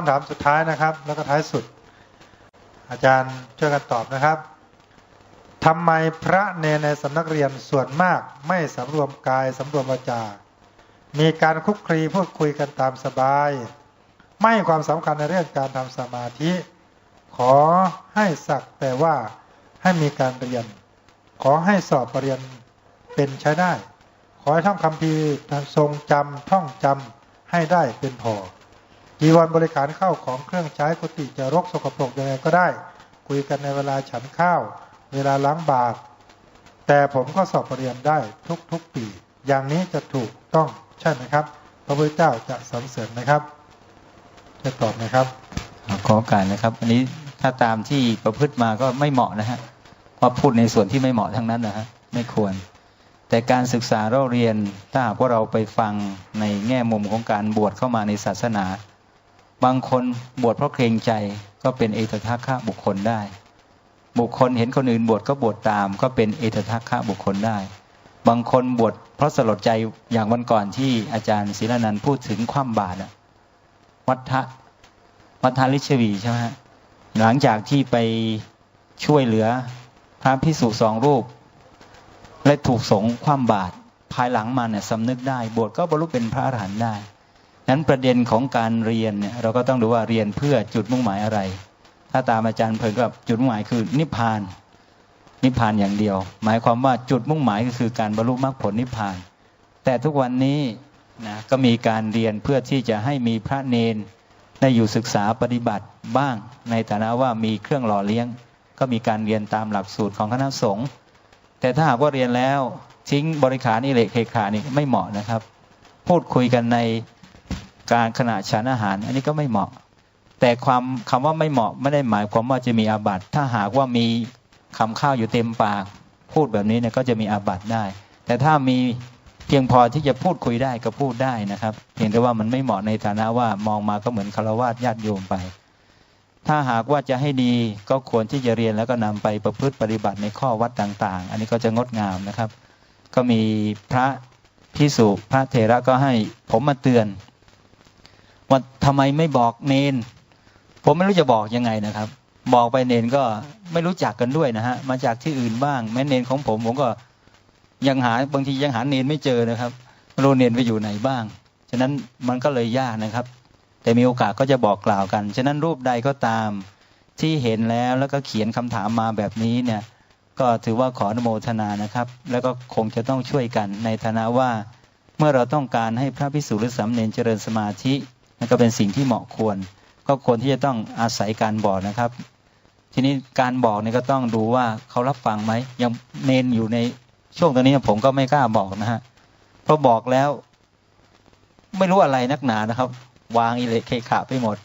คำถามสุดท้ายนะครับ แล้วก็ท้ายสุด อาจารย์ช่วยกันตอบนะครับทำไมพระเนในสำนักเรียนส่วนมากไม่สำรวมกายสำรวมวาจา มีการคุกคลีพูดคุยกันตามสบาย ไม่ความสำคัญในเรื่องการทำสมาธิ ขอให้สักแต่ว่าให้มีการเรียน ขอให้สอบปรริญญาเป็นใช้ได้ ขอให้ท่องคำพีทรงจำท่องจำให้ได้เป็นพอ จีวรบริการเข้าของเครื่องใช้กุฏิจะรกสกปรกยังไงก็ได้ คุยกันในเวลาฉันข้าว เวลาล้างบาตรแต่ผมก็สอบปรริญญาได้ทุกๆปี อย่างนี้จะถูกต้องใช่ไหมครับ พระพุทธเจ้าจะสรรเสริญนะครับ จะตอบไหมครับ ขอการนะครับ อันนี้ถ้าตามที่ประพฤติมาก็ไม่เหมาะนะฮะว่าพูดในส่วนที่ไม่เหมาะทั้งนั้นนะฮะไม่ควร แต่การศึกษาเราเรียนถ้าหากว่าเราไปฟังในแง่มุมของการบวชเข้ามาในศาสนา บางคนบวชเพราะเกรงใจก็เป็นเอตทัคคะบุคคลได้ บุคคลเห็นคนอื่นบวชก็บวชตาม ก็เป็นเอตทัคคะบุคคลได้ บางคนบวชเพราะสลดใจอย่างวันก่อนที่อาจารย์ศิลนันพูดถึงความบาตรวัฏทะวัฏทาลิชวีใช่ไหมหลังจากที่ไปช่วยเหลือพระพิสุสองรูป และถูกสงคว่ำบาตรภายหลังมาเนี่ยสำนึกได้ บวชก็บรรลุเป็นพระอรหันต์ได้ นั้นประเด็นของการเรียนเนี่ยเราก็ต้องดูว่าเรียนเพื่อจุดมุ่งหมายอะไร ถ้าตามอาจารย์เพิ่งก็จุดมุ่งหมายคือนิพพาน นิพพานอย่างเดียว หมายความว่าจุดมุ่งหมายก็คือการบรรลุมรรคผลนิพพาน แต่ทุกวันนี้นะก็มีการเรียนเพื่อที่จะให้มีพระเนนได้อยู่ศึกษาปฏิบัติบ้าง ในฐานะว่ามีเครื่องหล่อเลี้ยง ก็มีการเรียนตามหลักสูตรของคณะสงฆ์แต่ถ้าหากว่าเรียนแล้วทิ้งบริขารนี่เละเคขานี่ไม่เหมาะนะครับ พูดคุยกันใน การขณะฉันอาหาร อันนี้ก็ไม่เหมาะ แต่ความคำว่าไม่เหมาะไม่ได้หมายความว่าจะมีอาบัติถ้าหากว่ามีคำข้าวอยู่เต็มปาก พูดแบบนี้เนี่ยก็จะมีอาบัติได้ แต่ถ้ามีเพียงพอที่จะพูดคุยได้ก็พูดได้นะครับ เพียงแต่ว่ามันไม่เหมาะในฐานะว่ามองมาก็เหมือนคารวะญาติโยมไป ถ้าหากว่าจะให้ดีก็ควรที่จะเรียนแล้วก็นำไปประพฤติปฏิบัติในข้อวัดต่างๆ อันนี้ก็จะงดงามนะครับ ก็มีพระพิสุพระเถระก็ให้ผมมาเตือน ว่าทำไมไม่บอกเนน ผมไม่รู้จะบอกยังไงนะครับ บอกไปเนนก็ไม่รู้จักกันด้วยนะฮะ มาจากที่อื่นบ้าง แม้เนนของผมผมก็ยังหาบางทียังหาเนนไม่เจอนะครับรู้เนนไปอยู่ไหนบ้าง ฉะนั้นมันก็เลยยากนะครับ แต่มีโอกาสก็จะบอกกล่าวกัน ฉะนั้นรูปใดก็ตามที่เห็นแล้วแล้วก็เขียนคำถามมาแบบนี้เนี่ย ก็ถือว่าขออนุโมทนานะครับ แล้วก็คงจะต้องช่วยกันในฐานะว่า เมื่อเราต้องการให้พระพิสุหรือสามเณรเจริญสมาธิ นั่นก็เป็นสิ่งที่เหมาะควร ก็ควรที่จะต้องอาศัยการบอกนะครับ ทีนี้การบอกเนี่ยก็ต้องดูว่าเขารับฟังไหมยังเนนอยู่ในช่วงตอนนี้ผมก็ไม่กล้าบอกนะฮะเพราะบอกแล้ว ไม่รู้อะไรนักหนานะครับ วางอิเลเคขาไปหมด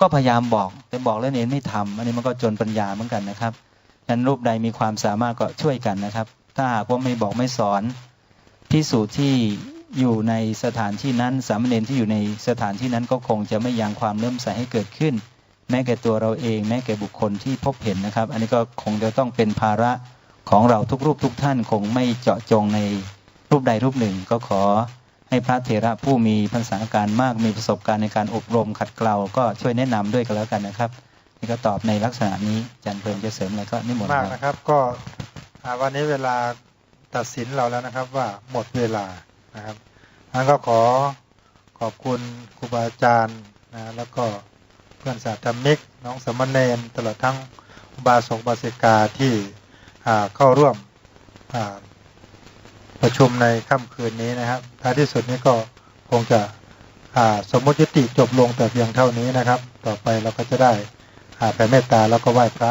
ก็พยายามบอก แต่บอกแล้วเน้นไม่ทำอันนี้มันก็จนปัญญาเหมือนกันนะครับนั้นรูปใดมีความสามารถก็ช่วยกันนะครับ ถ้าหากว่าไม่บอกไม่สอนพิสูจน์ที่ อยู่ในสถานที่นั้น สามเณรที่อยู่ในสถานที่นั้นก็คงจะไม่ยังความเริ่มใสให้เกิดขึ้น แม้แก่ตัวเราเอง แม้แก่บุคคลที่พบเห็นนะครับ อันนี้ก็คงจะต้องเป็นภาระของเราทุกรูปทุกท่านคงไม่เจาะจงในรูปใดรูปหนึ่ง ก็ขอให้พระเถระผู้มีพรรษาการมากมีประสบการณ์ในการอบรมขัดเกลาก็ช่วยแนะนำด้วยกันแล้วกันนะครับ นี่ก็ตอบในลักษณะนี้จันเพลินจะเสริมอะไรก็นิมนต์มากนะครับ ก็วันนี้เวลาตัดสินเราแล้วนะครับว่าหมดเวลา นะครับนั้นก็ขอขอบคุณครูบาอาจารย์นะแล้วก็เพื่อนสาธมิก น้องสมณเณรตลอดทั้งบาสกบาสิกาที่เข้าร่วมประชุมในค่ำคืนนี้นะครับท้ายที่สุดนี้ก็คงจะสมมติยุติจบลงแต่เพียงเท่านี้นะครับ ต่อไปเราก็จะได้แผ่เมตตาแล้วก็ไหว้พระ